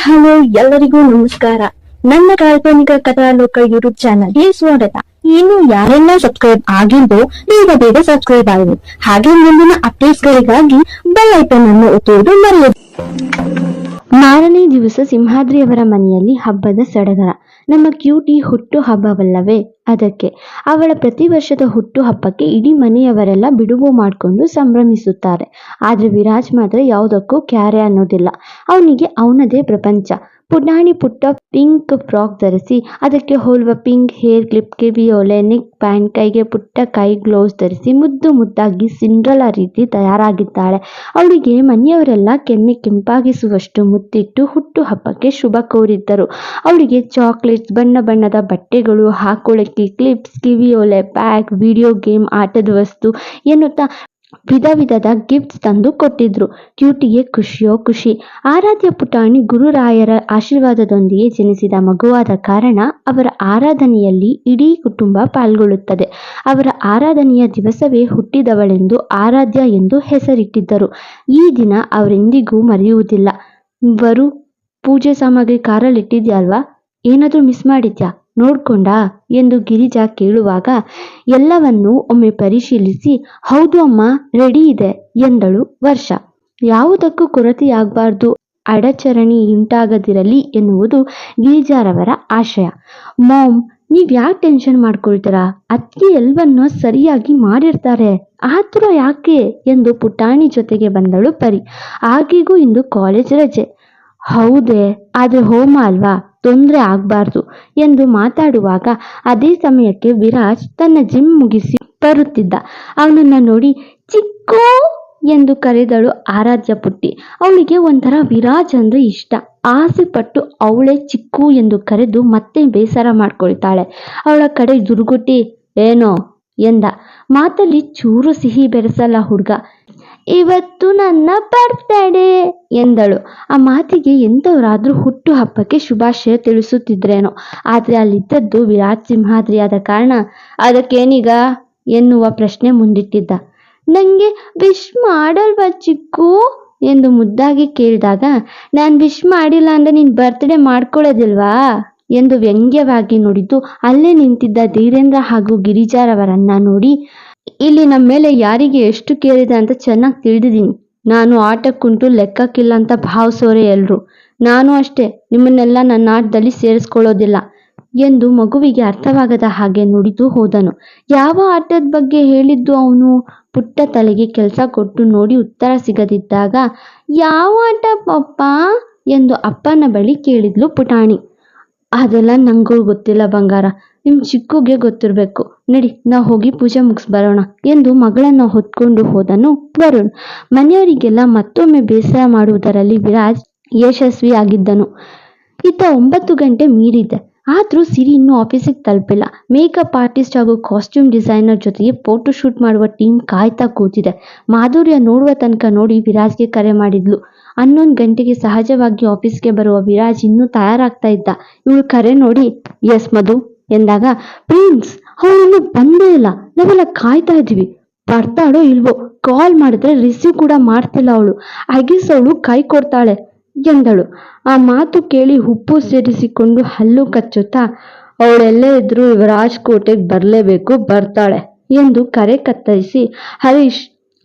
Hello, ಎಲ್ಲರಿಗೂ ನಮಸ್ಕಾರ. ನನ್ನ ಕಾಲ್ಪನಿಕ ಕಥಾಲೋಕ ಯೂಟ್ಯೂಬ್ ಚಾನಲ್ಗೆ ಸ್ವಾಗತ. ಇನ್ನು ಯಾರೆಲ್ಲ ಸಬ್ಸ್ಕ್ರೈಬ್ ಆಗಿದ್ದೋ ಬೇಗ ಬೇಗ ಸಬ್ಸ್ಕ್ರೈಬ್ ಆಗಿದೆ ಹಾಗೆ ಮುಂದಿನ ಅಪ್ಡೇಟ್ಸ್ ಗಳಿಗಾಗಿ ಬೆಲ್ ಐಕನ್ ಅನ್ನು ಒತ್ತುವುದು ಮರೆಯದು. ಮಾರನೇ ದಿವಸ ಸಿಂಹಾದ್ರಿಯವರ ಮನೆಯಲ್ಲಿ ಹಬ್ಬದ ಸಡಗರ. ನಮ್ಮ ಕ್ಯೂಟಿ ಹುಟ್ಟು ಹಬ್ಬವಲ್ಲವೇ? ಅದಕ್ಕೆ ಅವಳ ಪ್ರತಿ ವರ್ಷದ ಹುಟ್ಟು ಹಬ್ಬಕ್ಕೆ ಇಡೀ ಮನೆಯವರೆಲ್ಲ ಬಿಡುವು ಮಾಡಿಕೊಂಡು ಸಂಭ್ರಮಿಸುತ್ತಾರೆ. ಆದರೆ ವಿರಾಜ್ ಮಾತ್ರ ಯಾವುದಕ್ಕೂ ಕ್ಯಾರೆ ಅನ್ನೋದಿಲ್ಲ. ಅವನಿಗೆ ಅವನದೇ ಪ್ರಪಂಚ. ಪುಟಾಣಿ ಪುಟ್ಟ ಪಿಂಕ್ ಫ್ರಾಕ್ ಧರಿಸಿ, ಅದಕ್ಕೆ ಹೋಲುವ ಪಿಂಕ್ ಹೇರ್ ಕ್ಲಿಪ್ ಕಿವಿಯೋಲೆ ನೆಕ್ ಪ್ಯಾಂಟ್ ಕೈಗೆ ಪುಟ್ಟ ಕೈ ಗ್ಲೌಸ್ ಧರಿಸಿ ಮುದ್ದು ಮುದ್ದಾಗಿ ಸಿಂಡ್ರಲ ರೀತಿ ತಯಾರಾಗಿದ್ದಾಳೆ. ಅವಳಿಗೆ ಮನೆಯವರೆಲ್ಲ ಕೆನ್ನೆ ಕೆಂಪಾಗಿಸುವಷ್ಟು ಮುತ್ತಿಟ್ಟು ಹುಟ್ಟು ಹಬ್ಬಕ್ಕೆ ಶುಭ ಕೋರಿದ್ದರು. ಅವಳಿಗೆ ಚಾಕ್ಲೇಟ್ಸ್, ಬಣ್ಣ ಬಣ್ಣದ ಬಟ್ಟೆಗಳು, ಹಾಕೊಳಕ್ಕೆ ಕ್ಲಿಪ್ಸ್ ಕಿವಿಯೋಲೆ ಬ್ಯಾಗ್ ವಿಡಿಯೋ ಗೇಮ್, ಆಟದ ವಸ್ತು ಎನ್ನುತ್ತಾ ವಿಧ ವಿಧದ ಗಿಫ್ಟ್ಸ್ ತಂದು ಕೊಟ್ಟಿದ್ರು. ಕ್ಯೂಟಿಗೆ ಖುಷಿಯೋ ಖುಷಿ. ಆರಾಧ್ಯ ಪುಟಾಣಿ ಗುರುರಾಯರ ಆಶೀರ್ವಾದದೊಂದಿಗೆ ಜನಿಸಿದ ಮಗುವಾದ ಕಾರಣ ಅವರ ಆರಾಧನೆಯಲ್ಲಿ ಇಡೀ ಕುಟುಂಬ ಪಾಲ್ಗೊಳ್ಳುತ್ತದೆ. ಅವರ ಆರಾಧನೆಯ ದಿವಸವೇ ಹುಟ್ಟಿದವಳೆಂದು ಆರಾಧ್ಯ ಎಂದು ಹೆಸರಿಟ್ಟಿದ್ದರು. ಈ ದಿನ ಅವರೆಂದಿಗೂ ಮರೆಯುವುದಿಲ್ಲ. ಬರು, ಪೂಜೆ ಸಾಮಗ್ರಿ ಕಾರಲ್ಲಿಟ್ಟಿದ್ಯಾಲ್ವಾ? ಏನಾದರೂ ಮಿಸ್ ಮಾಡಿದ್ಯಾ? ನೋಡ್ಕೊಂಡಾ ಎಂದು ಗಿರಿಜಾ ಕೇಳುವಾಗ, ಎಲ್ಲವನ್ನೂ ಒಮ್ಮೆ ಪರಿಶೀಲಿಸಿ, ಹೌದು ಅಮ್ಮ ರೆಡಿ ಇದೆ, ಎಂದಳು ವರ್ಷ. ಯಾವುದಕ್ಕೂ ಕೊರತೆಯಾಗಬಾರ್ದು ಅಡಚರಣಿ ಉಂಟಾಗದಿರಲಿ ಎನ್ನುವುದು ಗಿರಿಜಾರವರ ಆಶಯ. ಮಾಮ್, ನೀವ್ ಯಾಕೆ ಟೆನ್ಷನ್ ಮಾಡ್ಕೊಳ್ತೀರಾ? ಅತ್ತೆ ಎಲ್ಲವನ್ನೂ ಸರಿಯಾಗಿ ಮಾಡಿರ್ತಾರೆ. ಆತುರ ಯಾಕೆ? ಎಂದು ಪುಟಾಣಿ ಜೊತೆಗೆ ಬಂದಳು ಪರಿ. ಆಗಿಗೂ ಇಂದು ಕಾಲೇಜ್ ರಜೆ. ಹೌದೇ, ಆದ್ರೆ ಹೋಮ ಅಲ್ವಾ? ತೊಂದರೆ ಆಗಬಾರ್ದು ಎಂದು ಮಾತಾಡುವಾಗ ಅದೇ ಸಮಯಕ್ಕೆ ವಿರಾಜ್ ತನ್ನ ಜಿಮ್ ಮುಗಿಸಿ ಬರುತ್ತಿದ್ದ. ಅವನನ್ನು ನೋಡಿ, ಚಿಕ್ಕು! ಎಂದು ಕರೆದಳು ಆರಾಧ್ಯ ಪುಟ್ಟಿ. ಅವಳಿಗೆ ಒಂಥರ ವಿರಾಜ್ ಅಂದ್ರೆ ಇಷ್ಟ. ಆಸೆ ಪಟ್ಟು ಅವಳೇ ಚಿಕ್ಕು ಎಂದು ಕರೆದು ಮತ್ತೆ ಬೇಸರ ಮಾಡ್ಕೊಳ್ತಾಳೆ. ಅವಳ ಕಡೆ ದುರುಗುಟ್ಟಿ ಏನೋ? ಎಂದ. ಮಾತಲ್ಲಿ ಚೂರು ಸಿಹಿ ಬೆರೆಸಲ್ಲ ಹುಡುಗ. ಇವತ್ತು ನನ್ನ ಬರ್ತ್ಡೇ ಎಂದಳು. ಆ ಮಾತಿಗೆ ಎಂಥವರಾದ್ರೂ ಹುಟ್ಟು ಹಬ್ಬಕ್ಕೆ ಶುಭಾಶಯ ತಿಳಿಸುತ್ತಿದ್ರೇನೋ. ಆದರೆ ಅಲ್ಲಿದ್ದದ್ದು ವಿರಾಟ್ ಸಿಂಹಾದ್ರಿಯಾದ ಕಾರಣ ಅದಕ್ಕೇನೀಗ ಎನ್ನುವ ಪ್ರಶ್ನೆ ಮುಂದಿಟ್ಟಿದ್ದ. ನಂಗೆ ವಿಶ್ ಮಾಡಲ್ವಾ ಚಿಕ್ಕು? ಎಂದು ಮುದ್ದಾಗಿ ಕೇಳಿದಾಗ, ನಾನು ವಿಶ್ ಮಾಡಿಲ್ಲ ಅಂದ್ರೆ ನೀನ್ ಬರ್ತ್ಡೇ ಮಾಡ್ಕೊಳ್ಳೋದಿಲ್ವಾ? ಎಂದು ವ್ಯಂಗ್ಯವಾಗಿ ನುಡಿದು ಅಲ್ಲೇ ನಿಂತಿದ್ದ ಧೀರೇಂದ್ರ ಹಾಗೂ ಗಿರಿಜಾರವರನ್ನ ನೋಡಿ ಇಲ್ಲಿ ನಮ್ಮ ಮೇಲೆ ಯಾರಿಗೆ ಎಷ್ಟು ಕೇಳಿದೆ ಅಂತ ಚೆನ್ನಾಗಿ ತಿಳಿದಿದ್ದೀನಿ. ನಾನು ಆಟಕ್ಕುಂಟು, ಲೆಕ್ಕಕ್ಕಿಲ್ಲ ಅಂತ ಭಾವಿಸೋರೆ ಎಲ್ಲರೂ ನಾನು ಅಷ್ಟೇ, ನಿಮ್ಮನ್ನೆಲ್ಲ ನನ್ನ ಆಟದಲ್ಲಿ ಸೇರಿಸ್ಕೊಳ್ಳೋದಿಲ್ಲ ಎಂದು ಮಗುವಿಗೆ ಅರ್ಥವಾಗದ ಹಾಗೆ ನುಡಿದು ಹೋದನು. ಯಾವ ಆಟದ ಬಗ್ಗೆ ಹೇಳಿದ್ದು ಅವನು? ಪುಟ್ಟ ತಲೆಗೆ ಕೆಲಸ ಕೊಟ್ಟು ನೋಡಿ ಉತ್ತರ ಸಿಗದಿದ್ದಾಗ, ಯಾವ ಆಟ ಪಪ್ಪ? ಎಂದು ಅಪ್ಪನ ಬಳಿ ಕೇಳಿದ್ಲು ಪುಟಾಣಿ. ಅದೆಲ್ಲ ನಂಗೂ ಗೊತ್ತಿಲ್ಲ ಬಂಗಾರ. ನಿಮ್ ಚಿಕ್ಕುಗೆ ಗೊತ್ತಿರಬೇಕು. ನಡಿ, ನಾ ಹೋಗಿ ಪೂಜೆ ಮುಗಿಸ್ ಬರೋಣ ಎಂದು ಮಗಳನ್ನ ಹೊತ್ಕೊಂಡು ಹೋದನು ವರುಣ್. ಮನೆಯವರಿಗೆಲ್ಲ ಮತ್ತೊಮ್ಮೆ ಬೇಸರ ಮಾಡುವುದರಲ್ಲಿ ವಿರಾಜ್ ಯಶಸ್ವಿ ಆಗಿದ್ದನು ಇತ್ತ ಒಂಬತ್ತು ಗಂಟೆ ಮೀರಿದೆ. ಆದ್ರೂ ಸಿರಿ ಇನ್ನೂ ಆಫೀಸಿಗೆ ತಲುಪಿಲ್ಲ. ಮೇಕಪ್ ಆರ್ಟಿಸ್ಟ್ ಹಾಗೂ ಕಾಸ್ಟ್ಯೂಮ್ ಡಿಸೈನರ್ ಜೊತೆಗೆ ಫೋಟೋ ಶೂಟ್ ಮಾಡುವ ಟೀಮ್ ಕಾಯ್ತಾ ಕೂತಿದೆ. ಮಾಧುರ್ಯ ನೋಡುವ ತನಕ ನೋಡಿ ವಿರಾಜ್ಗೆ ಕರೆ ಮಾಡಿದ್ಲು. ಹನ್ನೊಂದು ಗಂಟೆಗೆ ಸಹಜವಾಗಿ ಆಫೀಸ್ಗೆ ಬರುವ ವಿರಾಜ್ ಇನ್ನೂ ತಯಾರಾಗ್ತಾ ಇದ್ದ. ಇವಳು ಕರೆ ನೋಡಿ ಎಸ್ ಮಧು. ಎಂದಾಗ ಪ್ರಿನ್ಸ್ ಅವಳು ಬಂದೇ ಇಲ್ಲ. ನಾವೆಲ್ಲ ಕಾಯ್ತಾ ಇದ್ದೀವಿ. ಬರ್ತಾಳೋ ಇಲ್ವೋ ಕಾಲ್ ಮಾಡಿದ್ರೆ ರಿಸೀವ್ ಕೂಡ ಮಾಡ್ತಿಲ್ಲ ಅವಳು. ಅಗಿಸ್ ಅವಳು ಕೈ ಕೊಡ್ತಾಳೆ, ಎಂದಳು. ಆ ಮಾತು ಕೇಳಿ ಉಪ್ಪು ಸೇರಿಸಿಕೊಂಡು ಹಲ್ಲು ಕಚ್ಚುತ್ತಾ, ಅವಳೆಲ್ಲೇ ಇದ್ರೂ ರಾಜ್ಕೋಟೆಗೆ ಬರಲೇಬೇಕು, ಬರ್ತಾಳೆ, ಎಂದು ಕರೆ ಕತ್ತರಿಸಿ, ಹರೀಶ್,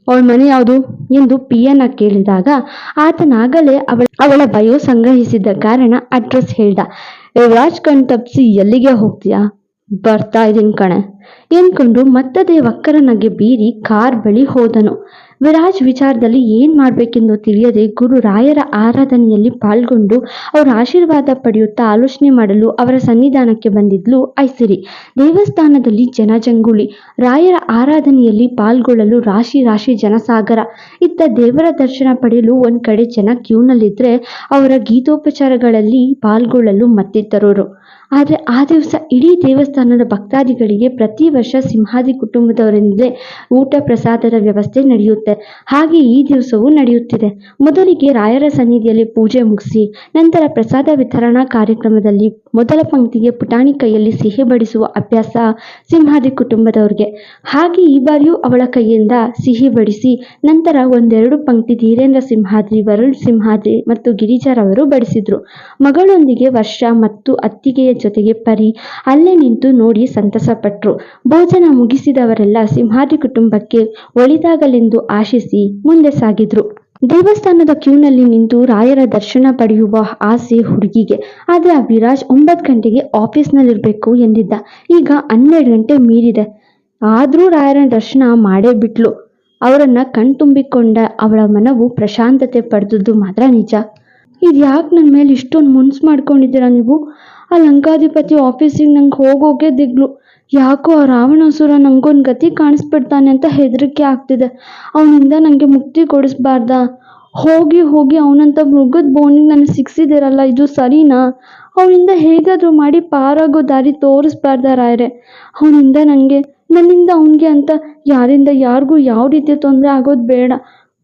ಅವಳ ಮನೆ ಯಾವುದು? ಎಂದು ಪಿಯನ ಕೇಳಿದಾಗ, ಆತನಾಗಲೇ ಅವಳ ಅವಳ ಬಯೋ ಸಂಗ್ರಹಿಸಿದ್ದ ಕಾರಣ ಅಡ್ರೆಸ್ ಹೇಳ್ದ. ಯುವರಾಜ್ ಕಣ್ ತಪ್ಸಿ ಎಲ್ಲಿಗೆ ಹೋಗ್ತೀಯಾ? ಬರ್ತಾ ಇದೀನಿ ಕಣೆ. ಎಂದ್ಕೊಂಡು ಮತ್ತದೇ ವಕ್ಕರನಗೆ ಬೀರಿ ಕಾರ್ ಬಳಿ ಹೋದನು. ವಿರಾಜ್ ವಿಚಾರದಲ್ಲಿ ಏನ್ ಮಾಡ್ಬೇಕೆಂದು ತಿಳಿಯದೆ ಗುರು ರಾಯರ ಆರಾಧನೆಯಲ್ಲಿ ಪಾಲ್ಗೊಂಡು ಅವರ ಆಶೀರ್ವಾದ ಪಡೆಯುತ್ತಾ ಆಲೋಚನೆ ಮಾಡಲು ಅವರ ಸನ್ನಿಧಾನಕ್ಕೆ ಬಂದಿದ್ಲು ಐಸಿರಿ. ದೇವಸ್ಥಾನದಲ್ಲಿ ಜನಜಂಗುಳಿ ರಾಯರ ಆರಾಧನೆಯಲ್ಲಿ ಪಾಲ್ಗೊಳ್ಳಲು ರಾಶಿ ರಾಶಿ ಜನಸಾಗರ. ಇತ್ತ ದೇವರ ದರ್ಶನ ಪಡೆಯಲು ಒಂದ್ ಕಡೆ ಜನ ಕ್ಯೂನಲ್ಲಿದ್ರೆ ಅವರ ಗೀತೋಪಚಾರಗಳಲ್ಲಿ ಪಾಲ್ಗೊಳ್ಳಲು ಮತ್ತಿತರರು. ಆದರೆ ಆ ದಿವಸ ಇಡೀ ದೇವಸ್ಥಾನದ ಭಕ್ತಾದಿಗಳಿಗೆ ಪ್ರತಿ ವರ್ಷ ಸಿಂಹಾದಿ ಕುಟುಂಬದವರಿಂದ ಊಟ ಪ್ರಸಾದದ ವ್ಯವಸ್ಥೆ ನಡೆಯುತ್ತೆ. ಹಾಗೆ ಈ ದಿವಸವೂ ನಡೆಯುತ್ತಿದೆ. ಮೊದಲಿಗೆ ರಾಯರ ಸನ್ನಿಧಿಯಲ್ಲಿ ಪೂಜೆ ಮುಗಿಸಿ, ನಂತರ ಪ್ರಸಾದ ವಿತರಣಾ ಕಾರ್ಯಕ್ರಮದಲ್ಲಿ ಮೊದಲ ಪಂಕ್ತಿಗೆ ಪುಟಾಣಿ ಕೈಯಲ್ಲಿ ಸಿಹಿ ಬಡಿಸುವ ಅಭ್ಯಾಸ ಸಿಂಹಾದಿ ಕುಟುಂಬದವ್ರಿಗೆ. ಹಾಗೆ ಈ ಬಾರಿಯೂ ಅವಳ ಕೈಯಿಂದ ಸಿಹಿ ಬಡಿಸಿ, ನಂತರ ಒಂದೆರಡು ಪಂಕ್ತಿ ಧೀರೇಂದ್ರ ಸಿಂಹಾದ್ರಿ, ವರುಣ್ ಸಿಂಹಾದ್ರಿ ಮತ್ತು ಗಿರಿಜಾರವರು ಬಡಿಸಿದ್ರು. ಮಗಳೊಂದಿಗೆ ವರ್ಷ ಮತ್ತು ಅತ್ತಿಗೆಯ ಜೊತೆಗೆ ಪರಿ. ಅಲ್ಲೇ ನಿಂತು ನೋಡಿ ಸಂತಸಪಟ್ರು. ಭೋಜನ ಮುಗಿಸಿದವರೆಲ್ಲ ಸಿಂಹಾದಿ ಕುಟುಂಬಕ್ಕೆ ಒಳಿದಾಗಲೆಂದು ಆಶಿಸಿ ಮುಂದೆ ಸಾಗಿದ್ರು. ದೇವಸ್ಥಾನದ ಕ್ಯೂನಲ್ಲಿ ನಿಂತು ರಾಯರ ದರ್ಶನ ಪಡೆಯುವ ಆಸೆ ಹುಡುಗಿಗೆ. ಆದರೆ ಅಭಿರಾಜ್ ಒಂಬತ್ತು ಗಂಟೆಗೆ ಆಫೀಸ್ನಲ್ಲಿರಬೇಕು ಎಂದಿದ್ದ. ಈಗ ಹನ್ನೆರಡು ಗಂಟೆ ಮೀರಿದೆ. ಆದರೂ ರಾಯರ ದರ್ಶನ ಮಾಡೇ ಬಿಟ್ಲು. ಅವರನ್ನ ಕಣ್ತುಂಬಿಕೊಂಡ ಅವಳ ಮನವು ಪ್ರಶಾಂತತೆ ಪಡೆದದ್ದು ಮಾತ್ರ ನಿಜ. ಇದು ಯಾಕೆ ನನ್ನ ಮೇಲೆ ಇಷ್ಟೊಂದು ಮುನ್ಸು ಮಾಡ್ಕೊಂಡಿದ್ದೀರಾ ನೀವು? ಆ ಲಂಕಾಧಿಪತಿ ಆಫೀಸಿಗೆ ನಂಗೆ ಹೋಗೋಕೆ ದಿಗ್ಲು. ಯಾಕೋ ಆ ರಾವಣಾಸುರ ನಂಗೊಂದು ಗತಿ ಕಾಣಿಸ್ಬಿಡ್ತಾನೆ ಅಂತ ಹೆದರಿಕೆ ಆಗ್ತಿದೆ. ಅವನಿಂದ ನನಗೆ ಮುಕ್ತಿ ಕೊಡಿಸ್ಬಾರ್ದ? ಹೋಗಿ ಹೋಗಿ ಅವನಂತ ಮೃಗದ ಬೋನಿಗೆ ನನಗೆ ಸಿಕ್ಸಿದಿರಲ್ಲ ಇದು ಸರಿನಾ? ಅವನಿಂದ ಹೇಗಾದರೂ ಮಾಡಿ ಪಾರಾಗೋ ದಾರಿ ತೋರಿಸ್ಬಾರ್ದ ರಾಯರೆ? ಅವನಿಂದ ನನಗೆ ನನ್ನಿಂದ ಅವನಿಗೆ ಅಂತ ಯಾರಿಂದ ಯಾರಿಗೂ ಯಾವ ರೀತಿ ತೊಂದರೆ ಆಗೋದು ಬೇಡ.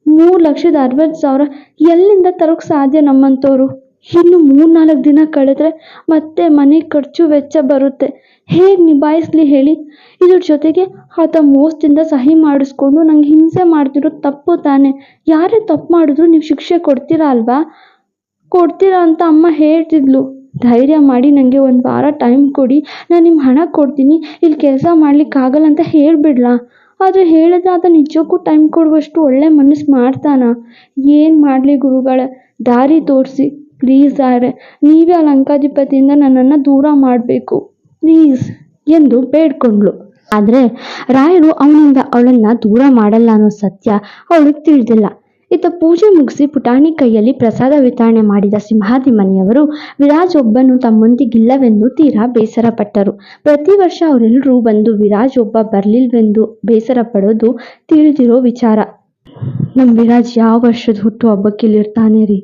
ಮೂರು ಲಕ್ಷದ ಅರವತ್ತು ಸಾವಿರ. ಎಲ್ಲಿಂದ ತರೋಕ್ಕೆ ಸಾಧ್ಯ ನಮ್ಮಂಥವ್ರು ಇನ್ನು ಮೂರ್ನಾಲ್ಕು ದಿನ ಕಳೆದ್ರೆ ಮತ್ತೆ ಮನೆ ಖರ್ಚು ವೆಚ್ಚ ಬರುತ್ತೆ. ಹೇಗೆ ನಿಭಾಯಿಸ್ಲಿ ಹೇಳಿ? ಇದ್ರ ಜೊತೆಗೆ ಆತ ಮೋಸದಿಂದ ಸಹಿ ಮಾಡಿಸ್ಕೊಂಡು ನಂಗೆ ಹಿಂಸೆ ಮಾಡ್ತಿರೋ ತಪ್ಪು ತಾನೆ. ಯಾರೇ ತಪ್ಪು ಮಾಡಿದ್ರು ನೀವು ಶಿಕ್ಷೆ ಕೊಡ್ತೀರಾ ಅಲ್ವಾ? ಕೊಡ್ತೀರಾ ಅಂತ ಅಮ್ಮ ಹೇಳ್ತಿದ್ಲು. ಧೈರ್ಯ ಮಾಡಿ ನನಗೆ ಒಂದು ವಾರ ಟೈಮ್ ಕೊಡಿ. ನಾನು ನಿಮ್ಮ ಹಣ ಕೊಡ್ತೀನಿ. ಇಲ್ಲಿ ಕೆಲಸ ಮಾಡ್ಲಿಕ್ಕಾಗಲ್ಲ ಅಂತ ಹೇಳಿಬಿಡ್ಲಾ? ಆದರೆ ಹೇಳಿದ್ರೆ ಆತ ನಿಜಕ್ಕೂ ಟೈಮ್ ಕೊಡುವಷ್ಟು ಒಳ್ಳೆ ಮನಸ್ಸು ಮಾಡ್ತಾನ? ಏನು ಮಾಡಲಿ ಗುರುಗಳೇ? ದಾರಿ ತೋರಿಸಿ ಪ್ಲೀಸ್ ಆರೆ ನೀವೇ ಆ ಲಂಕಾಧಿಪತಿಯಿಂದ ನನ್ನನ್ನು ದೂರ ಮಾಡಬೇಕು. ಪ್ಲೀಸ್ ಎಂದು ಬೇಡ್ಕೊಂಡ್ಳು. ಆದರೆ ರಾಯರು ಅವನಿಂದ ಅವಳನ್ನ ದೂರ ಮಾಡಲ್ಲ ಅನ್ನೋ ಸತ್ಯ ಅವಳಿಗೆ ತಿಳಿದಿಲ್ಲ. ಇತ್ತ ಪೂಜೆ ಮುಗಿಸಿ ಪುಟಾಣಿ ಕೈಯಲ್ಲಿ ಪ್ರಸಾದ ವಿತರಣೆ ಮಾಡಿದ ಸಿಂಹಾದಿ ಮನೆಯವರು ವಿರಾಜ್ ಒಬ್ಬನು ತಮ್ಮೊಂದಿಗಿಲ್ಲವೆಂದು ತೀರಾ ಬೇಸರ ಪಟ್ಟರು ಪ್ರತಿ ವರ್ಷ ಅವರೆಲ್ಲರೂ ಬಂದು ವಿರಾಜ್ ಒಬ್ಬ ಬರಲಿಲ್ವೆಂದು ಬೇಸರ ಪಡೋದು ತಿಳಿದಿರೋ ವಿಚಾರ. ನಮ್ಮ ವಿರಾಜ್ ಯಾವ ವರ್ಷದ ಹುಟ್ಟು ಹಬ್ಬಕ್ಕೆ ರೀ?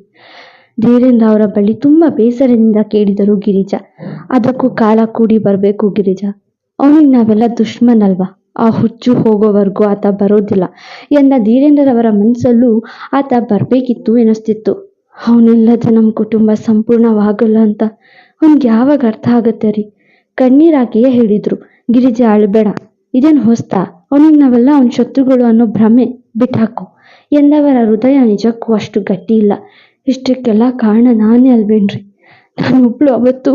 ಧೀರೇಂದ್ರ ಅವರ ಬಳಿ ತುಂಬಾ ಬೇಸರದಿಂದ ಕೇಳಿದರು ಗಿರಿಜಾ. ಅದಕ್ಕೂ ಕಾಲ ಕೂಡಿ ಬರಬೇಕು ಗಿರಿಜಾ. ಅವನಿಗೆ ನಾವೆಲ್ಲ ದುಶ್ಮನ್ ಅಲ್ವಾ ಆ ಹುಚ್ಚು ಹೋಗೋವರೆಗೂ ಆತ ಬರೋದಿಲ್ಲ ಎಂದ ಧೀರೇಂದ್ರರವರ ಮನಸ್ಸಲ್ಲೂ ಆತ ಬರಬೇಕಿತ್ತು ಎನಿಸ್ತಿತ್ತು. ಅವನಿಲ್ಲದೆ ನಮ್ಮ ಕುಟುಂಬ ಸಂಪೂರ್ಣವಾಗಲ್ಲ ಅಂತ ಅವ್ನಿಗೆ ಯಾವಾಗ ಅರ್ಥ ಆಗುತ್ತೆ ರೀ? ಕಣ್ಣೀರಾಕಿಯೇ ಹೇಳಿದ್ರು. ಗಿರಿಜಾ ಅಳಬೇಡ, ಇದೇನು ಹೊಸ್ತ? ಅವನಿಗೆ ನಾವೆಲ್ಲ ಅವನ ಶತ್ರುಗಳು ಅನ್ನೋ ಭ್ರಮೆ ಬಿಟ್ಟಾಕು ಎಂದವರ ಹೃದಯ ನಿಜಕ್ಕೂ ಅಷ್ಟು ಗಟ್ಟಿ ಇಲ್ಲ. ಇಷ್ಟಕ್ಕೆಲ್ಲ ಕಾರಣ ನಾನೇ ಅಲ್ವೇನ್ರಿ? ನಾನೊಬ್ಳು ಅವತ್ತು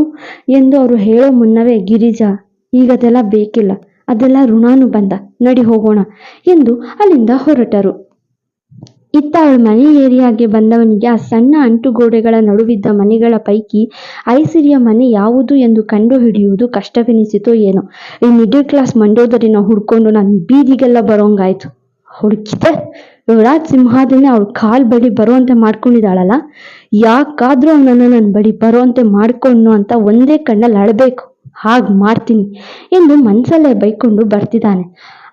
ಎಂದು ಅವರು ಹೇಳೋ ಮುನ್ನವೇ ಗಿರಿಜಾ ಈಗ ಅದೆಲ್ಲ ಬೇಕಿಲ್ಲ. ಅದೆಲ್ಲ ಋಣಾನು ಬಂದ ನಡಿ ಹೋಗೋಣ ಎಂದು ಅಲ್ಲಿಂದ ಹೊರಟರು. ಇತ್ತ ಅವಳ ಮನೆ ಏರಿಯಾಗೆ ಬಂದವನಿಗೆ ಆ ಸಣ್ಣ ಅಂಟುಗೋಡೆಗಳ ನಡುವಿದ್ದ ಮನೆಗಳ ಪೈಕಿ ಐಸಿರಿಯ ಮನೆ ಯಾವುದು ಎಂದು ಕಂಡುಹಿಡಿಯುವುದು ಕಷ್ಟವೆನಿಸಿತೋ ಏನೋ. ಈ ಮಿಡಲ್ ಕ್ಲಾಸ್ ಮಂಡೋದರಿನ ಹುಡ್ಕೊಂಡು ನಾನು ಬೀದಿಗೆಲ್ಲ ಬರೋಂಗಾಯ್ತು. ಹುಡುಕಿದೆ ಯುವರಾಜ್ ಸಿಂಹಾದನೆ ಅವಳು ಕಾಲ್ ಬಳಿ ಬರುವಂತೆ ಮಾಡ್ಕೊಂಡಿದ್ದಾಳಲ್ಲ? ಯಾಕಾದ್ರೂ ಅವನನ್ನು ನನ್ನ ಬಳಿ ಬರುವಂತೆ ಮಾಡ್ಕೊಂಡು ಅಂತ ಒಂದೇ ಕಣ್ಣಲ್ಲಿ ಅಳಬೇಕು. ಹಾಗೆ ಮಾಡ್ತೀನಿ ಎಂದು ಮನಸಲ್ಲೇ ಬೈಕೊಂಡು ಬರ್ತಿದ್ದಾನೆ.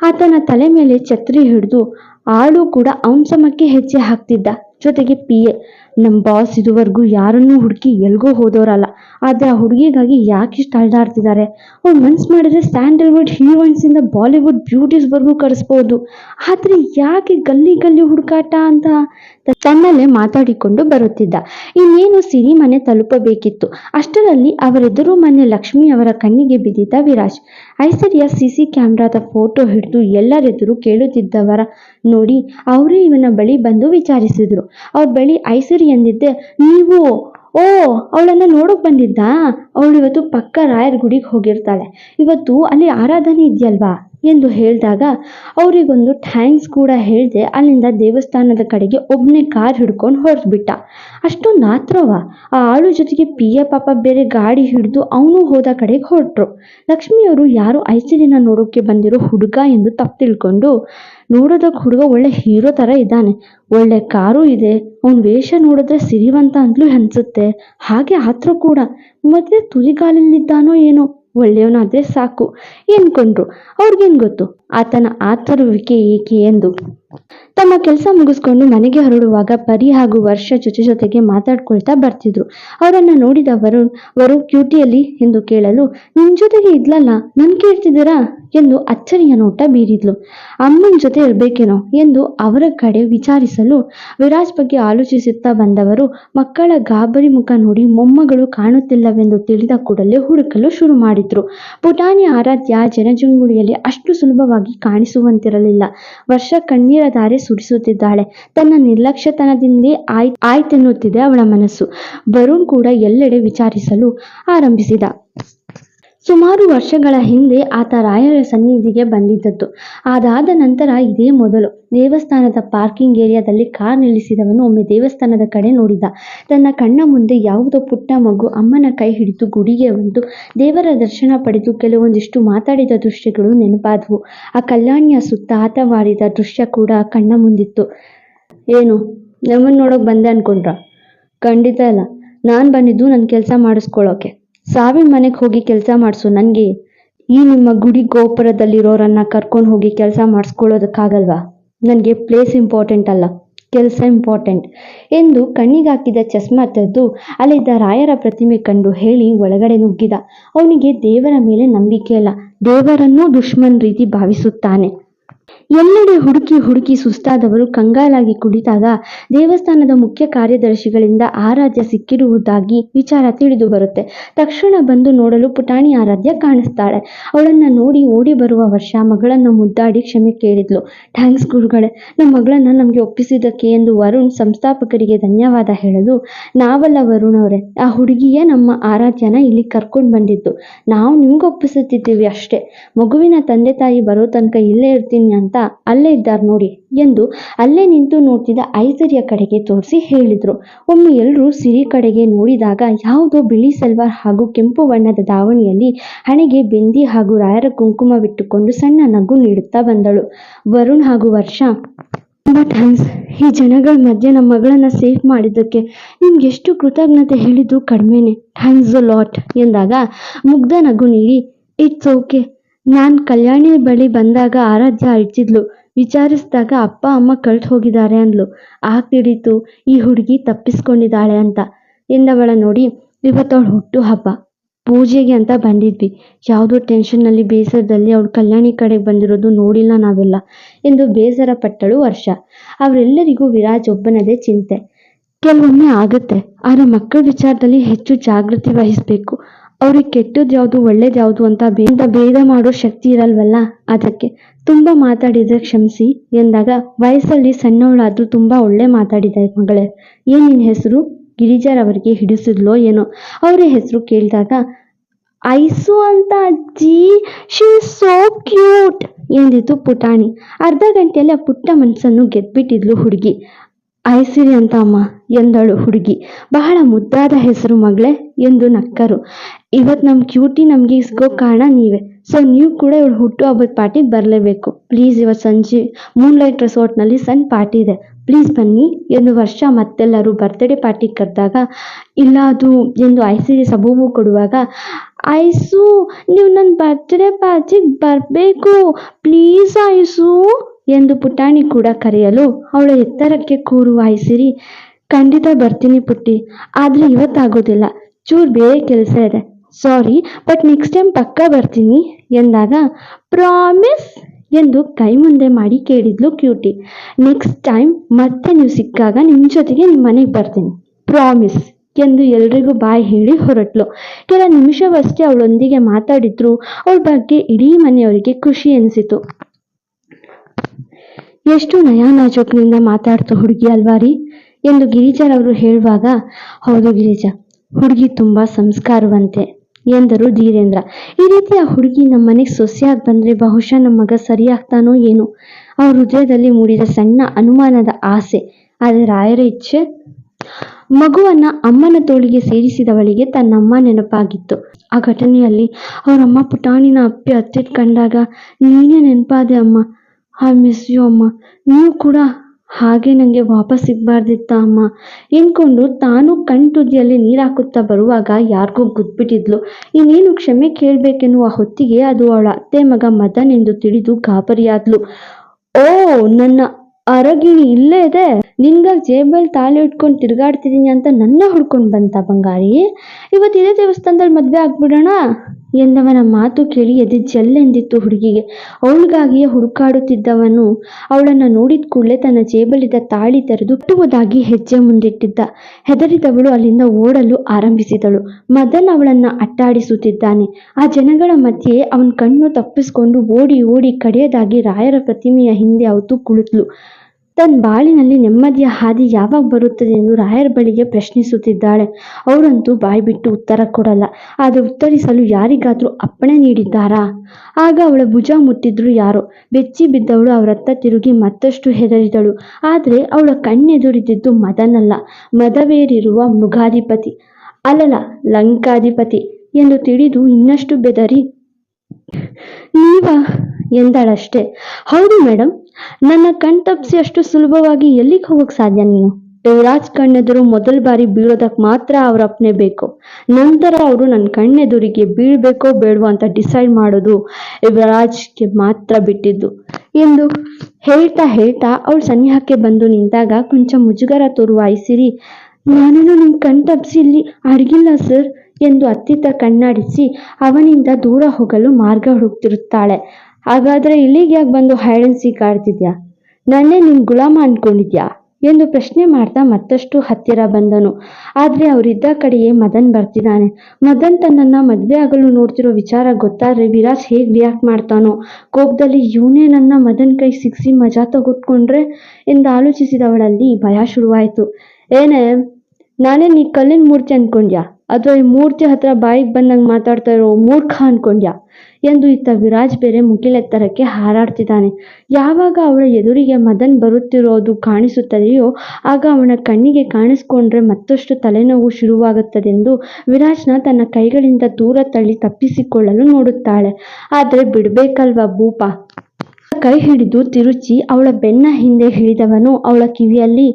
ಆತನ ತಲೆ ಮೇಲೆ ಛತ್ರಿ ಹಿಡಿದು ಆಳು ಕೂಡ ಅವನ ಹೆಜ್ಜೆ ಹಾಕ್ತಿದ್ದ. ಜೊತೆಗೆ ಪಿ ಎ ನಮ್ಮ ಬಾಸ್ ಇದುವರೆಗೂ ಯಾರನ್ನೂ ಹುಡುಕಿ ಎಲ್ಗೋ ಹೋದವರಲ್ಲ ಆದರೆ ಆ ಹುಡುಗಿಗಾಗಿ ಯಾಕೆ ಇಷ್ಟು ಅಲ್ದಾಡ್ತಿದ್ದಾರೆ ಅವ್ರು ಮನ್ಸು ಮಾಡಿದ್ರೆ ಸ್ಯಾಂಡಲ್ವುಡ್ ಹೀರೋಯಿನ್ಸಿಂದ ಬಾಲಿವುಡ್ ಬ್ಯೂಟೀಸ್ವರೆಗೂ ಕರೆಸ್ಬೋದು. ಆದರೆ ಯಾಕೆ ಗಲ್ಲಿ ಗಲ್ಲಿ ಹುಡುಕಾಟ ಅಂತ ತನ್ನಲ್ಲೇ ಮಾತಾಡಿಕೊಂಡು ಬರುತ್ತಿದ್ದ. ಇನ್ನೇನು ಸಿರಿ ಮನೆ ತಲುಪಬೇಕಿತ್ತು. ಅಷ್ಟರಲ್ಲಿ ಅವರೆದುರು ಮನೆ ಲಕ್ಷ್ಮಿ ಅವರ ಕಣ್ಣಿಗೆ ಬಿದ್ದಿದ್ದ ವಿರಾಜ್. ಐಸರಿಯ ಸಿಸಿ ಕ್ಯಾಮ್ರಾದ ಫೋಟೋ ಹಿಡಿದು ಎಲ್ಲರೆದುರು ಕೇಳುತ್ತಿದ್ದವರ ನೋಡಿ ಅವರೇ ಇವನ ಬಳಿ ಬಂದು ವಿಚಾರಿಸಿದರು. ಅವ್ರ ಬಳಿ ಐಶ್ವರ್ಯ ಎಂದಿದ್ದೆ. ನೀವು, ಓ, ಅವಳನ್ನು ನೋಡೋಕೆ ಬಂದಿದ್ದಾ? ಅವಳು ಇವತ್ತು ಪಕ್ಕ ರಾಯರ ಗುಡಿಗೆ ಹೋಗಿರ್ತಾಳೆ. ಇವತ್ತು ಅಲ್ಲಿ ಆರಾಧನೆ ಇದೆಯಲ್ವಾ? ಎಂದು ಹೇಳಿದಾಗ, ಅವರಿಗೊಂದು ಥ್ಯಾಂಕ್ಸ್ ಕೂಡ ಹೇಳದೆ ಅಲ್ಲಿಂದ ದೇವಸ್ಥಾನದ ಕಡೆಗೆ ಒಬ್ಬನೇ ಕಾರ್ ಹಿಡ್ಕೊಂಡು ಹೊರಟ್ಬಿಟ್ಟ ಅಷ್ಟೊಂದು ನಾತ್ರವ. ಆ ಆಳು ಜೊತೆಗೆ ಪಿಯ ಪಾಪ ಬೇರೆ ಗಾಡಿ ಹಿಡಿದು ಅವನು ಹೋದ ಕಡೆಗೆ ಹೊರಟ್ರು. ಲಕ್ಷ್ಮಿಯವರು ಯಾರು ಐಸಿಡಿನ ನೋಡೋಕ್ಕೆ ಬಂದಿರೋ ಹುಡುಗ ಎಂದು ತಪ್ಪು ತಿಳ್ಕೊಂಡು ನೋಡೋದಕ್ಕೆ ಹುಡುಗ ಒಳ್ಳೆ ಹೀರೋ ಥರ ಇದ್ದಾನೆ. ಒಳ್ಳೆ ಕಾರು ಇದೆ. ಅವನ ವೇಷ ನೋಡಿದ್ರೆ ಸಿರಿವಂತ ಅಂತಲೂ ಅನಿಸುತ್ತೆ. ಹಾಗೆ ಆತ್ರ ಕೂಡ. ಮತ್ತೆ ತುದಿಗಾಲಲ್ಲಿದ್ದಾನೋ ಏನೋ. ಒಳ್ಳೆಯವನಾದ್ರೆ ಸಾಕು ಎನ್ಕೊಂಡ್ರು ಅವ್ರಿಗೇನು ಗೊತ್ತು? ಆತನ ಆತರುವಿಕೆ ಏಕೆ ಎಂದು. ತಮ್ಮ ಕೆಲಸ ಮುಗಿಸ್ಕೊಂಡು ಮನೆಗೆ ಹೊರಡುವಾಗ ಪರಿ ಹಾಗೂ ವರ್ಷ ಜೊತೆ ಜೊತೆಗೆ ಮಾತಾಡ್ಕೊಳ್ತಾ ಬರ್ತಿದ್ರು. ಅವರನ್ನ ನೋಡಿದ ವರುಣ್, ವರು, ಕ್ಯೂಟಿಯಲ್ಲಿ? ಎಂದು ಕೇಳಲು, ನಿನ್ ಜೊತೆಗೆ ಇದ್ಲಲ್ಲ, ನನ್ ಕೇಳ್ತಿದ್ದೀರಾ? ಎಂದು ಅಚ್ಚರಿಯ ನೋಟ ಬೀರಿದ್ಲು. ಅಮ್ಮನ ಜೊತೆ ಇರ್ಬೇಕೇನೋ? ಎಂದು ಅವರ ಕಡೆ ವಿಚಾರಿಸಲು ವಿರಾಜ್ ಬಗ್ಗೆ ಆಲೋಚಿಸುತ್ತಾ ಬಂದವರು, ಮಕ್ಕಳ ಗಾಬರಿ ಮುಖ ನೋಡಿ ಮೊಮ್ಮಗಳು ಕಾಣುತ್ತಿಲ್ಲವೆಂದು ತಿಳಿದ ಕೂಡಲೇ ಹುಡುಕಲು ಶುರು ಮಾಡಿದ್ರು. ಪುಟಾಣಿ ಆರಾಧ್ಯ ಜನಜಂಗುಳಿಯಲ್ಲಿ ಅಷ್ಟು ಸುಲಭವಾಗಿ ಕಾಣಿಸುವಂತಿರಲಿಲ್ಲ. ವರ್ಷ ಕಣ್ಣೀರ ಧಾರೆ ಸುರಿಸುತ್ತಿದ್ದಾಳೆ ತನ್ನ ನಿರ್ಲಕ್ಷ್ಯತನದಿಂದ ಆಯ್ ಆಯ್ತೆನ್ನುತ್ತಿದೆ ಅವಳ ಮನಸ್ಸು. ವರುಣ್ ಕೂಡ ಎಲ್ಲೆಡೆ ವಿಚಾರಿಸಲು ಆರಂಭಿಸಿದ. ಸುಮಾರು ವರ್ಷಗಳ ಹಿಂದೆ ಆತ ರಾಯರ ಸನ್ನಿಧಿಗೆ ಬಂದಿದ್ದದ್ದು. ಅದಾದ ನಂತರ ಇದೇ ಮೊದಲು. ದೇವಸ್ಥಾನದ ಪಾರ್ಕಿಂಗ್ ಏರಿಯಾದಲ್ಲಿ ಕಾರ್ ನಿಲ್ಲಿಸಿದವನು ಒಮ್ಮೆ ದೇವಸ್ಥಾನದ ಕಡೆ ನೋಡಿದ. ತನ್ನ ಕಣ್ಣ ಮುಂದೆ ಯಾವುದೋ ಪುಟ್ಟ ಮಗು ಅಮ್ಮನ ಕೈ ಹಿಡಿದು ಗುಡಿಗೆ ಬಂದು ದೇವರ ದರ್ಶನ ಪಡೆದು ಕೆಲವೊಂದಿಷ್ಟು ಮಾತಾಡಿದ ದೃಶ್ಯಗಳು ನೆನಪಾದವು. ಆ ಕಲ್ಯಾಣಿಯ ಸುತ್ತ ಆತವಾಡಿದ ದೃಶ್ಯ ಕೂಡ ಕಣ್ಣ ಮುಂದಿತ್ತು. ಏನು? ನಮ್ಮನ್ನು ನೋಡೋಕೆ ಬಂದೆ ಅನ್ಕೊಂಡ್ರ? ಖಂಡಿತ ಇಲ್ಲ. ನಾನು ಬಂದಿದ್ದು ನನ್ನ ಕೆಲಸ ಮಾಡಿಸ್ಕೊಳ್ಳೋಕೆ ಸಾವಿನ ಮನೆಗೆ ಹೋಗಿ ಕೆಲಸ ಮಾಡಿಸು. ನನಗೆ ಈ ನಿಮ್ಮ ಗುಡಿ ಗೋಪುರದಲ್ಲಿರೋರನ್ನ ಕರ್ಕೊಂಡು ಹೋಗಿ ಕೆಲಸ ಮಾಡಿಸ್ಕೊಳ್ಳೋದಕ್ಕಾಗಲ್ವಾ? ನನಗೆ ಪ್ಲೇಸ್ ಇಂಪಾರ್ಟೆಂಟ್ ಅಲ್ಲ, ಕೆಲಸ ಇಂಪಾರ್ಟೆಂಟ್ ಎಂದು ಕಣ್ಣಿಗಾಕಿದ ಚಸ್ಮಾ ತೆಗೆದು ಅಲ್ಲಿದ್ದ ರಾಯರ ಪ್ರತಿಮೆ ಕಂಡು ಹೇಳಿ ಒಳಗಡೆ ನುಗ್ಗಿದ. ಅವನಿಗೆ ದೇವರ ಮೇಲೆ ನಂಬಿಕೆ ಇಲ್ಲ. ದೇವರನ್ನೂ ದುಶ್ಮನ್ ರೀತಿ ಭಾವಿಸುತ್ತಾನೆ. ಎಲ್ಲೆಡೆ ಹುಡುಕಿ ಹುಡುಕಿ ಸುಸ್ತಾದವರು ಕಂಗಾಲಾಗಿ ಕುಳಿತಾಗ ದೇವಸ್ಥಾನದ ಮುಖ್ಯ ಕಾರ್ಯದರ್ಶಿಗಳಿಂದ ಆರಾಧ್ಯ ಸಿಕ್ಕಿರುವುದಾಗಿ ವಿಚಾರ ತಿಳಿದು ಬರುತ್ತೆ. ತಕ್ಷಣ ಬಂದು ನೋಡಲು ಪುಟಾಣಿ ಆರಾಧ್ಯ ಕಾಣಿಸ್ತಾಳೆ. ಅವಳನ್ನ ನೋಡಿ ಓಡಿ ಬರುವ ವರ್ಷ ಮಗಳನ್ನ ಮುದ್ದಾಡಿ ಕ್ಷಮೆ ಕೇಳಿದ್ಲು. ಥ್ಯಾಂಕ್ಸ್ ಗುರುಗಳೇ ನಮ್ಮ ಮಗಳನ್ನ ನಮಗೆ ಒಪ್ಪಿಸಿದ್ದಕ್ಕೆ ಎಂದು ವರುಣ್ ಸಂಸ್ಥಾಪಕರಿಗೆ ಧನ್ಯವಾದ ಹೇಳಲು, ನಾವಲ್ಲ ವರುಣ್ ಅವರೇ ಆ ಹುಡುಗಿಯೇ ನಮ್ಮ ಆರಾಧ್ಯನ ಇಲ್ಲಿ ಕರ್ಕೊಂಡು ಬಂದಿದ್ದು. ನಾವು ನಿಮ್ಗೆ ಒಪ್ಪಿಸುತ್ತಿದ್ದೀವಿ ಅಷ್ಟೇ. ಮಗುವಿನ ತಂದೆ ತಾಯಿ ಬರೋ ತನಕ ಇಲ್ಲೇ ಇರ್ತೀನಿ ಅಂತ ಅಲ್ಲೇ ಇದ್ದಾರೆ ನೋಡಿ ಎಂದು ಅಲ್ಲೇ ನಿಂತು ನೋಡ್ತಿದ್ದ ಐಸರಿಯ ಕಡೆಗೆ ತೋರಿಸಿ ಹೇಳಿದ್ರು. ಒಮ್ಮೆ ಎಲ್ಲರೂ ಸಿರಿ ಕಡೆಗೆ ನೋಡಿದಾಗ ಯಾವುದೋ ಬಿಳಿ ಸಲ್ವಾರ್ ಹಾಗೂ ಕೆಂಪು ಬಣ್ಣದ ದಾವಣಿಯಲ್ಲಿ ಹಣೆಗೆ ಬೆಂದಿ ಹಾಗೂ ರಾಯರ ಕುಂಕುಮವಿಟ್ಟುಕೊಂಡು ಸಣ್ಣ ನಗು ನೀಡುತ್ತಾ ಬಂದಳು. ವರುಣ್ ಹಾಗೂ ವರ್ಷ ಥ್ಯಾಂಕ್ಸ್. ಈ ಜನಗಳ ಮಧ್ಯೆ ನಮ್ಮ ಮಗಳನ್ನ ಸೇಫ್ ಮಾಡಿದ್ದಕ್ಕೆ ನಿಮ್ಗೆ ಎಷ್ಟು ಕೃತಜ್ಞತೆ ಹೇಳಿದ್ದು ಕಡಿಮೆನೆ ಥ್ಯಾಂಕ್ಸ್ ಅ ಲಾಟ್ ಎಂದಾಗ ಮುಗ್ಧ ನಗು ನೀಡಿ, ಇಟ್ಸ್ ಓಕೆ. ನಾನು ಕಲ್ಯಾಣಿ ಬಳಿ ಬಂದಾಗ ಆರಾಧ್ಯ ಅಳ್ತಿದ್ಲು ವಿಚಾರಿಸಿದಾಗ ಅಪ್ಪ, ಅಮ್ಮ ಕಳ್ತು ಹೋಗಿದ್ದಾರೆ ಅಂದ್ಲು. ಆಗ ತಿಳಿತು ಈ ಹುಡುಗಿ ತಪ್ಪಿಸ್ಕೊಂಡಿದ್ದಾಳೆ ಅಂತ. ಎಂದವಳ ನೋಡಿ ಇವತ್ತವಳ ಹುಟ್ಟು ಹಬ್ಬ. ಪೂಜೆಗೆ ಅಂತ ಬಂದಿದ್ವಿ. ಯಾವುದೋ ಟೆನ್ಷನ್ನಲ್ಲಿ ಬೇಸರದಲ್ಲಿ ಅವಳು ಕಲ್ಯಾಣಿ ಕಡೆಗೆ ಬಂದಿರೋದು ನೋಡಿಲ್ಲ ನಾವೆಲ್ಲ ಎಂದು ಬೇಸರ ಪಟ್ಟಳು ವರ್ಷ. ಅವರೆಲ್ಲರಿಗೂ ವಿರಾಜ್ ಒಬ್ಬನದೇ ಚಿಂತೆ. ಕೆಲವೊಮ್ಮೆ ಆಗುತ್ತೆ. ಆದರೆ ಮಕ್ಕಳ ವಿಚಾರದಲ್ಲಿ ಹೆಚ್ಚು ಜಾಗೃತಿ ವಹಿಸಬೇಕು. ಅವ್ರಿಗೆ ಕೆಟ್ಟದ್ದು ಯಾವುದು, ಒಳ್ಳೇದು ಯಾವುದು ಅಂತ ಬೇಂದ ಭೇದ ಮಾಡೋ ಶಕ್ತಿ ಇರಲ್ವಲ್ಲ? ಅದಕ್ಕೆ ತುಂಬಾ ಮಾತಾಡಿದ್ರೆ ಕ್ಷಮಿಸಿ ಎಂದಾಗ ವಯಸ್ಸಲ್ಲಿ ಸಣ್ಣವಳಾದ್ರೂ ತುಂಬಾ ಒಳ್ಳೆ ಮಾತಾಡಿದ್ದಾರೆ ಮಗಳೇ. ಏನ್ ನಿನ್ನ ಹೆಸರು? ಗಿರಿಜಾರ್ ಅವರಿಗೆ ಹಿಡಿಸಿದ್ಲೋ ಏನೋ. ಅವರ ಹೆಸರು ಕೇಳಿದಾಗ, ಐಸು ಅಂತ ಅಜ್ಜಿ, ಶಿ ಸೋ ಕ್ಯೂಟ್ ಎಂದಿತು ಪುಟಾಣಿ. ಅರ್ಧ ಗಂಟೆಯಲ್ಲಿ ಆ ಪುಟ್ಟ ಮನಸ್ಸನ್ನು ಗೆದ್ಬಿಟ್ಟಿದ್ಲು ಹುಡುಗಿ. ಐಸಿರಿ ಅಂತ ಅಮ್ಮ ಎಂದಳು ಹುಡುಗಿ. ಬಹಳ ಮುದ್ದಾದ ಹೆಸರು ಮಗಳೇ ಎಂದು ನಕ್ಕರು. ಇವತ್ತು ನಮ್ಮ ಕ್ಯೂಟಿ ನಮಗೆ ಇಸ್ಕೋ ಕಾರಣ ನೀವೇ. ಸೊ, ನೀವು ಕೂಡ ಇವಳು ಹುಟ್ಟು ಹಬ್ಬದ ಪಾರ್ಟಿಗೆ ಬರಲೇಬೇಕು. ಪ್ಲೀಸ್ ಇವತ್ತು ಸಂಜೆ ಮೂನ್ಲೈಟ್ ರೆಸಾರ್ಟ್ನಲ್ಲಿ ಸಣ್ಣ ಪಾರ್ಟಿ ಇದೆ. ಪ್ಲೀಸ್ ಬನ್ನಿ ಎಂದು ವರ್ಷ ಮತ್ತೆಲ್ಲರೂ ಬರ್ತ್ಡೇ ಪಾರ್ಟಿಗೆ ಕರೆದಾಗ ಇಲ್ಲ ಅದು ಎಂದು ಐಸಿರಿ ಸಬೂಬು ಕೊಡುವಾಗ ಐಸು ನೀವು ನನ್ನ ಬರ್ತ್ಡೇ ಪಾರ್ಟಿಗೆ ಬರಬೇಕು. ಪ್ಲೀಸ್ ಐಸು ಎಂದು ಪುಟಾಣಿ ಕೂಡ ಕರೆಯಲು, ಅವಳ ಎತ್ತರಕ್ಕೆ ಕೂರು ವಾಯಿಸಿರಿ. ಖಂಡಿತ ಬರ್ತೀನಿ ಪುಟ್ಟಿ. ಆದರೆ ಇವತ್ತಾಗೋದಿಲ್ಲ. ಚೂರು ಬೇರೆ ಕೆಲಸ ಇದೆ. ಸಾರಿ, ಬಟ್ ನೆಕ್ಸ್ಟ್ ಟೈಮ್ ಪಕ್ಕ ಬರ್ತೀನಿ ಎಂದಾಗ, ಪ್ರಾಮಿಸ್ ಎಂದು ಕೈ ಮುಂದೆ ಮಾಡಿ ಕೇಳಿದ್ಲು ಕ್ಯೂಟಿ. ನೆಕ್ಸ್ಟ್ ಟೈಮ್ ಮತ್ತೆ ನೀವು ಸಿಕ್ಕಾಗ ನಿಮ್ಮ ಜೊತೆಗೆ ನಿಮ್ಮ ಮನೆಗೆ ಬರ್ತೀನಿ. ಪ್ರಾಮಿಸ್ ಎಂದು ಎಲ್ರಿಗೂ ಬಾಯಿ ಹೇಳಿ ಹೊರಟ್ಲು. ಕೆಲ ನಿಮಿಷವಷ್ಟೇ ಅವಳೊಂದಿಗೆ ಮಾತಾಡಿದ್ರು. ಅವಳ ಬಗ್ಗೆ ಇಡೀ ಮನೆಯವರಿಗೆ ಖುಷಿ ಎನಿಸಿತು. ಎಷ್ಟು ನಯಾ ನಾಜೂಕ್ನಿಂದ ಮಾತಾಡ್ತು ಹುಡುಗಿ ಅಲ್ವಾ ರೀ? ಎಂದು ಗಿರಿಜಾರವರು ಹೇಳುವಾಗ, ಹೌದು ಗಿರಿಜಾ, ಹುಡುಗಿ ತುಂಬಾ ಸಂಸ್ಕಾರವಂತೆ ಎಂದರು ಧೀರೇಂದ್ರ. ಈ ರೀತಿ ಆ ಹುಡುಗಿ ನಮ್ಮ ಮನೆಗೆ ಸೊಸೆಯಾಗಿ ಬಂದ್ರೆ ಬಹುಶಃ ನಮ್ಮ ಮಗ ಸರಿಯಾಗ್ತಾನೋ ಏನೋ? ಅವ್ರ ಹೃದಯದಲ್ಲಿ ಮೂಡಿದ ಸಣ್ಣ ಅನುಮಾನದ ಆಸೆ, ಆದರೆ ರಾಯರ ಇಚ್ಛೆ? ಮಗುವನ್ನ ಅಮ್ಮನ ತೋಳಿಗೆ ಸೇರಿಸಿದವಳಿಗೆ ತನ್ನಮ್ಮ ನೆನಪಾಗಿತ್ತು. ಆ ಘಟನೆಯಲ್ಲಿ ಅವರಮ್ಮ ಪುಟಾಣಿನ ಅಪ್ಪಿ ಅತ್ತಿಟ್ ಕಂಡಾಗ, ನೀನೇ ನೆನಪಾದೆ ಅಮ್ಮ ಐ ಮಿಸ್ ಯು ಅಮ್ಮ. ನೀವು ಕೂಡ ಹಾಗೆ ನನಗೆ ವಾಪಸ್ ಸಿಗಬಾರ್ದಿತ್ತಾ ಅಮ್ಮ? ಎಂದ್ಕೊಂಡು ತಾನು ಕಣ್ ತುದಿಯಲ್ಲಿ ನೀರು ಹಾಕುತ್ತಾ ಬರುವಾಗ ಯಾರಿಗೂ ಗುದ್ಬಿಟ್ಟಿದ್ಲು. ಇನ್ನೇನು ಕ್ಷಮೆ ಕೇಳಬೇಕೆನ್ನುವ ಹೊತ್ತಿಗೆ ಅದು ಅವಳ ಅತ್ತೆ ಮಗ ಮದನ್ ಎಂದು ತಿಳಿದು ಗಾಬರಿಯಾದ್ಲು. ಓ, ನನ್ನ ಅರಗಿಣಿ ಇಲ್ಲೇ ಇದೆ. ನಿನ್ಗ ಜೇಬಲ್ ತಾಳಿ ಇಟ್ಕೊಂಡು ತಿರುಗಾಡ್ತಿದ್ದೀನಿ ಅಂತ ನನ್ನ ಹುಡ್ಕೊಂಡು ಬಂತ ಬಂಗಾರಿ? ಇವತ್ತು ಇದೇ ದೇವಸ್ಥಾನದಲ್ಲಿ ಮದುವೆ ಆಗ್ಬಿಡೋಣ? ಎಂದವನ ಮಾತು ಕೇಳಿ ಎದೆ ಜಲ್ಲೆಂದಿತ್ತು ಹುಡುಗಿಗೆ. ಅವಳಿಗಾಗಿಯೇ ಹುಡುಕಾಡುತ್ತಿದ್ದವನು ಅವಳನ್ನು ನೋಡಿದ ಕೂಡಲೇ ತನ್ನ ಜೇಬಲಿದ್ದ ತಾಳಿ ತೆರೆದು ಕಟ್ಟುವುದಾಗಿ ಹೆಜ್ಜೆ ಮುಂದಿಟ್ಟಿದ್ದ. ಹೆದರಿದವಳು ಅಲ್ಲಿಂದ ಓಡಲು ಆರಂಭಿಸಿದಳು. ಮದನ್ ಅವಳನ್ನ ಅಟ್ಟಾಡಿಸುತ್ತಿದ್ದಾನೆ. ಆ ಜನಗಳ ಮಧ್ಯೆ ಅವನ ಕಣ್ಣು ತಪ್ಪಿಸಿಕೊಂಡು ಓಡಿ ಓಡಿ ಕಡೆಯದಾಗಿ ರಾಯರ ಪ್ರತಿಮೆಯ ಹಿಂದೆ ಅವತು ಕುಳಿತಳು. ತನ್ನ ಬಾಳಿನಲ್ಲಿ ನೆಮ್ಮದಿಯ ಹಾದಿ ಯಾವಾಗ ಬರುತ್ತದೆ ಎಂದು ರಾಯರ ಬಳಿಗೆ ಪ್ರಶ್ನಿಸುತ್ತಿದ್ದಾಳೆ. ಅವರಂತೂ ಬಾಯಿ ಬಿಟ್ಟು ಉತ್ತರ ಕೊಡಲ್ಲ, ಆದರೆ ಉತ್ತರಿಸಲು ಯಾರಿಗಾದರೂ ಅಪ್ಪಣೆ ನೀಡಿದ್ದಾರಾ? ಆಗ ಅವಳ ಭುಜ ಮುಟ್ಟಿದ್ರು ಯಾರೋ. ಬೆಚ್ಚಿ ಬಿದ್ದವಳು ಅವರತ್ತ ತಿರುಗಿ ಮತ್ತಷ್ಟು ಹೆದರಿದಳು. ಆದರೆ ಅವಳ ಕಣ್ಣೆದುರಿದಿದ್ದು ಮದನಲ್ಲ, ಮದವೇರಿರುವ ಮುಗಾಧಿಪತಿ ಅಲ್ಲಲ್ಲ, ಲಂಕಾಧಿಪತಿ ಎಂದು ತಿಳಿದು ಇನ್ನಷ್ಟು ಬೆದರಿ, ನೀವಾ? ಎಂದಳಷ್ಟೇ. ಹೌದು ಮೇಡಮ್ ನನ್ನ ಕಣ್ ತಪ್ಪಿಸಿ ಅಷ್ಟು ಸುಲಭವಾಗಿ ಎಲ್ಲಿಗೆ ಹೋಗಕ್ ಸಾಧ್ಯ ನೀನು? ದೇವರಾಜ್ ಕಣ್ಣೆದುರು ಮೊದಲ ಬಾರಿ ಬೀಳೋದಕ್ ಮಾತ್ರ ಅವ್ರ ಅಪ್ನೆ ಬೇಕು. ನಂತರ ಅವರು ನನ್ನ ಕಣ್ಣೆದುರಿಗೆ ಬೀಳ್ಬೇಕೋ ಬೇಡವೋ ಅಂತ ಡಿಸೈಡ್ ಮಾಡೋದು ಯುವರಾಜ್ಗೆ ಮಾತ್ರ ಬಿಟ್ಟಿದ್ದು. ಎಂದು ಹೇಳ್ತಾ ಹೇಳ್ತಾ ಅವಳು ಸನಿಹಕ್ಕೆ ಬಂದು ನಿಂತಾಗ ಕೊಂಚ ಮುಜುಗರ ತೋರುವ, ಐಸಿರಿ, ನಾನೇನು ನಿಮ್ ಕಣ್ ತಪ್ಪಿಸಿ ಇಲ್ಲಿ ಅಡಗಿಲ್ಲ ಸರ್ ಎಂದು ಅತ್ತಿತ್ತ ಕಣ್ಣಾಡಿಸಿ ಅವನಿಂದ ದೂರ ಹೋಗಲು ಮಾರ್ಗ ಹುಡುಕ್ತಿರುತ್ತಾಳೆ. ಹಾಗಾದ್ರೆ ಇಲ್ಲಿಗೆ ಯಾಕೆ ಬಂದು ಹೈಡ್ ಅಂಡ್ ಸೀಕ್ ಆಡ್ತಿದ್ಯಾ? ನನ್ನೇ ನಿನ್ ಗುಲಾಮ ಅನ್ಕೊಂಡಿದ್ಯಾ? ಎಂದು ಪ್ರಶ್ನೆ ಮಾಡ್ತಾ ಮತ್ತಷ್ಟು ಹತ್ತಿರ ಬಂದನು. ಆದ್ರೆ ಅವರಿದ್ದ ಕಡೆಯೇ ಮದನ್ ಬರ್ತಿದ್ದಾನೆ. ಮದನ್ ತನ್ನನ್ನ ಮದ್ವೆ ಆಗಲು ನೋಡ್ತಿರೋ ವಿಚಾರ ಗೊತ್ತಾದ್ರೆ ವಿರಾಜ್ ಹೇಗ್ ರಿಯಾಕ್ಟ್ ಮಾಡ್ತಾನೋ? ಕೋಪದಲ್ಲಿ ಇವನೇ ನನ್ನ ಮದನ್ ಕೈ ಸಿಕ್ಸಿ ಮಜಾ ತಗೊಟ್ಕೊಂಡ್ರೆ ಎಂದು ಆಲೋಚಿಸಿದವಳಲ್ಲಿ ಭಯ ಶುರುವಾಯಿತು. ಏನೇ, ನಾನೇ ನೀ ಕಲ್ಲಿನ ಮೂರ್ತಿ ಅನ್ಕೊಂಡ್ಯಾ? ಅಥವಾ ಈ ಮೂರ್ತಿ ಹತ್ರ ಬಾಯಿಗೆ ಬಂದಂಗೆ ಮಾತಾಡ್ತಾ ಇರೋ ಮೂರ್ಖ ಅನ್ಕೊಂಡ್ಯಾ? ಎಂದು ಇತ್ತ ವಿರಾಜ್ ಬೇರೆ ಮುಗಿಲೆತ್ತರಕ್ಕೆ ಹಾರಾಡ್ತಿದ್ದಾನೆ. ಯಾವಾಗ ಅವಳ ಎದುರಿಗೆ ಮದನ್ ಬರುತ್ತಿರೋದು ಕಾಣಿಸುತ್ತದೆಯೋ ಆಗ ಅವನ ಕಣ್ಣಿಗೆ ಕಾಣಿಸ್ಕೊಂಡ್ರೆ ಮತ್ತಷ್ಟು ತಲೆನೋವು ಶುರುವಾಗುತ್ತದೆಂದು ವಿರಾಜ್ನ ತನ್ನ ಕೈಗಳಿಂದ ದೂರ ತಳ್ಳಿ ತಪ್ಪಿಸಿಕೊಳ್ಳಲು ನೋಡುತ್ತಾಳೆ. ಆದರೆ ಬಿಡ್ಬೇಕಲ್ವಾ ಭೂಪ? ಕೈ ಹಿಡಿದು ತಿರುಚಿ ಅವಳ ಬೆನ್ನ ಹಿಂದೆ ಹಿಡಿದವನು ಅವಳ ಕಿವಿಯಲ್ಲಿ,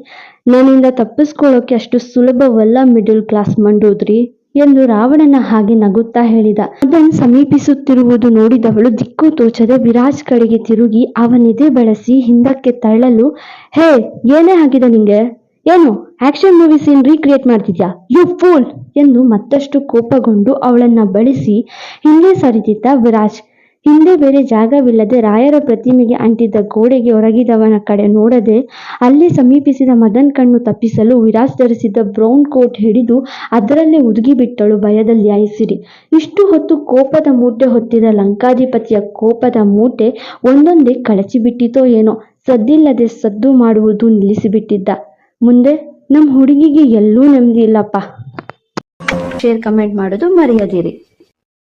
ನನ್ನಿಂದ ತಪ್ಪಿಸ್ಕೊಳ್ಳೋಕೆ ಅಷ್ಟು ಸುಲಭವಲ್ಲ ಮಿಡಲ್ ಕ್ಲಾಸ್ ಮಂಡೋದ್ರಿ. ಎಂದು ರಾವಣನ ಹಾಗೆ ನಗುತ್ತಾ ಹೇಳಿದ. ಅದನ್ನು ಸಮೀಪಿಸುತ್ತಿರುವುದು ನೋಡಿದವಳು ದಿಕ್ಕು ತೋಚದೆ ವಿರಾಜ್ ಕಡೆಗೆ ತಿರುಗಿ ಅವನಿದೆ ಬಳಸಿ ಹಿಂದಕ್ಕೆ ತಳ್ಳಲು, ಹೇ, ಏನೇ ಆಗಿದೆ ನಿಂಗೆ? ಏನು ಆಕ್ಷನ್ ಮೂವಿ ಸೀನ್ ರೀಕ್ರಿಯೇಟ್ ಮಾಡ್ತಿದ್ಯಾ? ಯು ಫೂಲ್ ಎಂದು ಮತ್ತಷ್ಟು ಕೋಪಗೊಂಡು ಅವಳನ್ನ ಬಳಸಿ ಹಿಂದೆ ಸರಿದಿದ್ದ ವಿರಾಜ್ ಹಿಂದೆ ಬೇರೆ ಜಾಗವಿಲ್ಲದೆ ರಾಯರ ಪ್ರತಿಮೆಗೆ ಅಂಟಿದ್ದ ಗೋಡೆಗೆ ಒರಗಿದವನ ಕಡೆ ನೋಡದೆ ಅಲ್ಲಿ ಸಮೀಪಿಸಿದ ಮದನ್ ಕಣ್ಣು ತಪ್ಪಿಸಲು ವಿರಾಜ್ ಧರಿಸಿದ್ದ ಬ್ರೌನ್ ಕೋಟ್ ಹಿಡಿದು ಅದರಲ್ಲೇ ಉದುಗಿಬಿಟ್ಟಳು ಭಯದಲ್ಲಿ ಐಸಿರಿ ಇಷ್ಟು ಹೊತ್ತು ಕೋಪದ ಮೂಟೆ ಹೊತ್ತಿದ ಲಂಕಾಧಿಪತಿಯ ಕೋಪದ ಮೂಟೆ ಒಂದೊಂದೇ ಕಳಚಿಬಿಟ್ಟಿತೋ ಏನೋ, ಸದ್ದಿಲ್ಲದೆ ಸದ್ದು ಮಾಡುವುದು ನಿಲ್ಲಿಸಿಬಿಟ್ಟಿದ್ದ. ಮುಂದೆ ನಮ್ಮ ಹುಡುಗಿಗೆ ಎಲ್ಲೂ ನೆಮ್ಮದಿ ಇಲ್ಲಪ್ಪ. ಶೇರ್ ಕಮೆಂಟ್ ಮಾಡೋದು ಮರೆಯದಿರಿ.